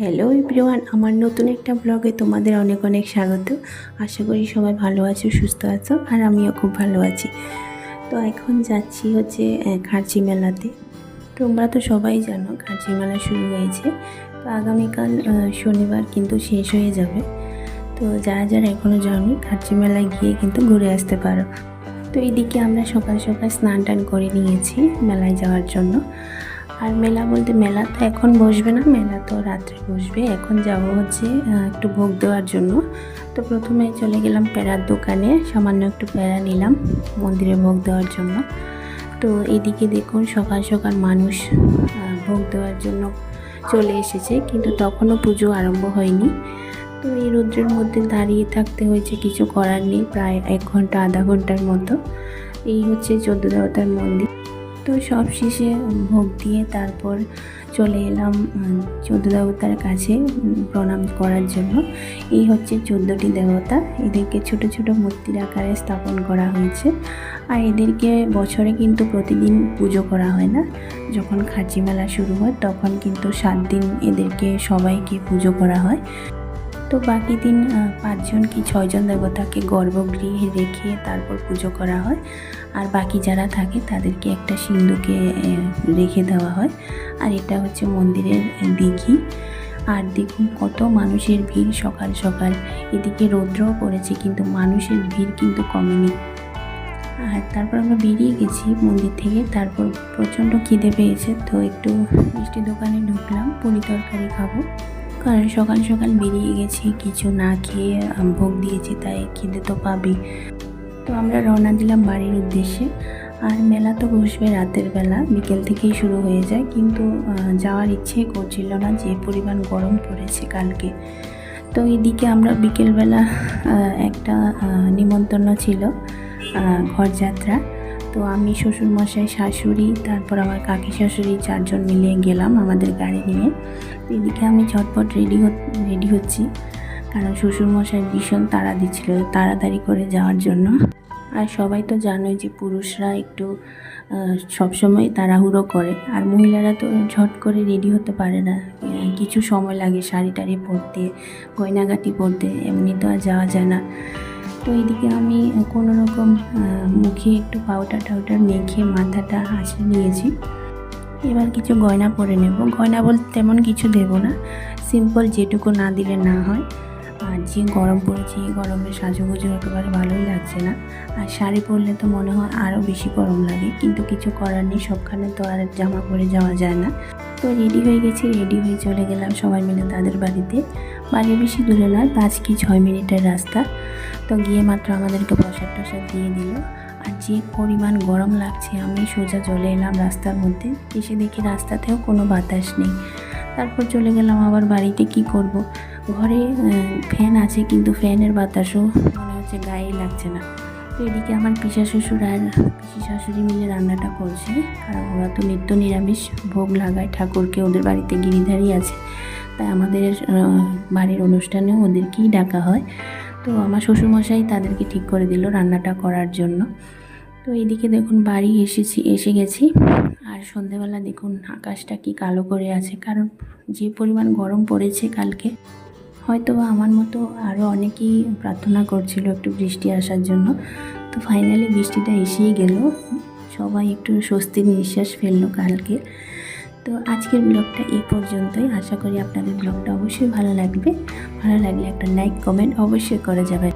Hello everyone আমার নতুন একটা ব্লগে তোমাদের অনেক অনেক স্বাগত। আশা করি সবাই ভালো আছো, সুস্থ আছো, আর আমিও খুব ভালো আছি। তো এখন যাচ্ছি হচ্ছে খার্চি মেলাতে। তোমরা তো সবাই জানো খার্চি মেলা শুরু হয়েছে। তো আগামীকাল শনিবার কিন্তু শেষ হয়ে যাবে। তো যারা যারা এখনও যাওনি খার্চি মেলায় গিয়ে কিন্তু ঘুরে আসতে পারো। তো এইদিকে আমরা সকাল সকাল স্নান টান করে নিয়েছি মেলায় যাওয়ার জন্য। আর মেলা বলতে মেলা তো এখন বসবে না, মেলা তো রাত্রে বসবে। এখন যাব হচ্ছে একটু ভোগ দেওয়ার জন্য। তো প্রথমে চলে গেলাম প্যারার দোকানে, সামান্য একটু প্যারা নিলাম মন্দিরে ভোগ দেওয়ার জন্য। তো এদিকে দেখুন সকাল সকাল মানুষ ভোগ দেওয়ার জন্য চলে এসেছে, কিন্তু তখনও পুজো আরম্ভ হয়নি। তো এই রৌদ্রের মধ্যে দাঁড়িয়ে থাকতে হয়েছে, কিছু করার নেই, প্রায় এক ঘণ্টা, আধা ঘণ্টার মতো। এই হচ্ছে চোদ্দ দেবতার মন্দির। তো সব শেষে ভোগ দিয়ে তারপর চলে এলাম চোদ্দ দেবতার কাছে প্রণাম করার জন্য। এই হচ্ছে চোদ্দোটি দেবতা। এদেরকে ছোট ছোট মূর্তির আকারে স্থাপন করা হয়েছে। আর এদেরকে বছরে কিন্তু প্রতিদিন পুজো করা হয় না। যখন খাঁচি মেলা শুরু হয়, তখন কিন্তু সাত দিন এদেরকে সবাইকে পুজো করা হয়। তো বাকি দিন পাঁচজন কি ছয়জন দেবতাকে গর্ভগৃহে রেখে তারপর পুজো করা হয়। আর বাকি যারা থাকে তাদেরকে একটা সিন্ধুকে রেখে দেওয়া হয়। আর এটা হচ্ছে মন্দিরের দিঘি। আর দেখুন কত মানুষের ভিড় সকাল সকাল। এদিকে রৌদ্রও পড়েছে, কিন্তু মানুষের ভিড় কিন্তু কমেনি। আর তারপর আমরা বেরিয়ে গেছি মন্দির থেকে। তারপর প্রচণ্ড খিদে পেয়েছে, তো একটু মিষ্টি দোকানে ঢুকলাম পুরি তরকারি খাব। কারণ সকাল সকাল বেরিয়ে গেছি, কিছু না খেয়ে ভোগ দিয়েছি, তাই খিদে তো পাবেই। তো আমরা রওনা দিলাম বাড়ির উদ্দেশ্যে। আর মেলা তো বসবে রাতের বেলা, বিকেল থেকেই শুরু হয়ে যায়। কিন্তু যাওয়ার ইচ্ছে করছিল না যে পরিমাণ গরম পড়েছে কালকে। তো এদিকে আমরা বিকেলবেলা একটা নিমন্ত্রণ ছিল ঘরযাত্রা। তো আমি, শ্বশুরমশাই, শাশুড়ি, তারপর আমার কাকি শাশুড়ি চারজন মিলে গেলাম আমাদের গাড়ি নিয়ে। এদিকে আমি ঝটপট রেডি রেডি হচ্ছি। কারণ শ্বশুরমশাই ভীষণ তাড়া দিচ্ছিল তাড়াতাড়ি করে যাওয়ার জন্য। আর সবাই তো জানোই যে পুরুষরা একটু সবসময় তাড়াহুড়ো করে। আর মহিলারা তো ঝট করে রেডি হতে পারে না। কিছু সময় লাগে শাড়ি টাড়ি পরতে, গয়নাগাটি পরতে, এমনি তো আর যাওয়া যায় না। তো এইদিকে আমি কোনো রকম মুখে একটু পাউডার টাউডার মেখে মাথাটা হাসি নিয়েছি। এবার কিছু গয়না পরে নেব। গয়না বলতে তেমন কিছু দেব না। সিম্পল যেটুকু না দিলে না হয়। আর যে গরম পড়েছে, এই গরমে সাজুগুজু একেবারে ভালোই লাগছে না। আর শাড়ি পরলে তো মনে হয় আরও বেশি গরম লাগে, কিন্তু কিছু করার নেই, সবখানে তো আর জামা পরে যাওয়া যায় না। তো রেডি হয়ে গেছি রেডি হয়ে চলে গেলাম সবাই মিলে তাদের বাড়িতে। বাড়ি বেশি দূরে নয়, পাঁচ কি ছয় মিনিটের রাস্তা। তো গিয়ে মাত্র আমাদেরকে প্রসাদ টসাদ দিয়ে দিল। আর যে পরিমাণ গরম লাগছে, আমি সোজা চলে এলাম রাস্তার মধ্যে। এসে দেখি রাস্তাতেও কোনো বাতাস নেই। তারপর চলে গেলাম আবার বাড়িতে কি করব? ঘরে ফ্যান আছে কিন্তু ফ্যানের বাতাসও মনে হচ্ছে গায়ে লাগছে না। তো এদিকে আমার পিসা শ্বশুর আর পিসি শাশুড়ি মিলে রান্নাটা করছে। কারণ ওরা তো নিত্য নিরামিষ ভোগ লাগায়, ঠাকুরকে ওদের বাড়িতে গিরিধারী আছে। তাই আমাদের বাড়ির অনুষ্ঠানেও ওদেরকেই ডাকা হয়। তো আমার শ্বশুরমশাই তাদেরকে ঠিক করে দিল রান্নাটা করার জন্য। তো এইদিকে দেখুন বাড়ি এসেছি, এসে গেছি। সন্ধেবেলা দেখুন আকাশটা কি কালো করে আছে। কারণ যে পরিমাণ গরম পড়েছে কালকে হয়তো আমার মতো আরও অনেকেই প্রার্থনা করছিল একটু বৃষ্টি আসার জন্য। তো ফাইনালি বৃষ্টিটা এসেই গেল। সবাই একটু স্বস্তির নিঃশ্বাস ফেলল কালকে। তো আজকের ব্লগটা এই পর্যন্তই। আশা করি আপনাদের ব্লগটা অবশ্যই ভালো লাগবে। ভালো লাগলে একটা লাইক কমেন্ট অবশ্যই করা যাবেন।